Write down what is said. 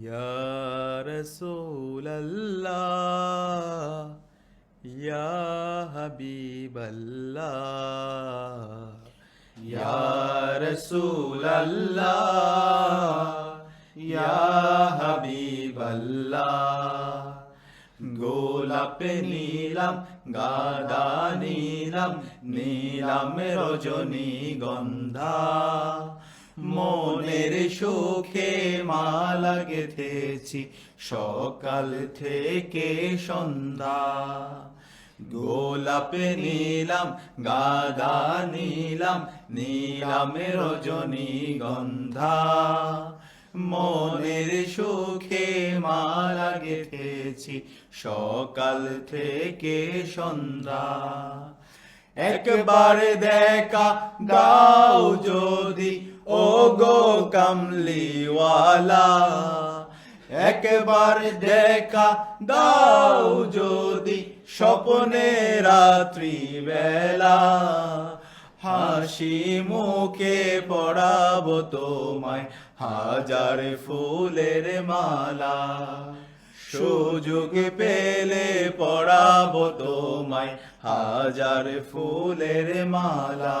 يا رسول الله يا حبيب الله يا رسول الله يا حبيب الله গোলাপে নীলাম গাদা নীলাম নীলাম রজনী গন্ধা মনের সুখে মালা গেথেছি সকাল থেকে সন্ধ্যা। গোলাপে নীলাম, গাদা নীলাম নীলাম রজনী গন্ধা। মনের সুখে মালা গেথেছি সকাল থেকে সন্ধ্যা। একবার দেখা দাও যদি গো কামলিওয়ালা, একবার দেখা দাও যদি স্বপ্নে রাত্রি বেলা হাসি মুখে পড়াবো তোমায় হাজার ফুলের মালা। সুযোগ পেলে পড়াবো তোমায় হাজার ফুলের মালা।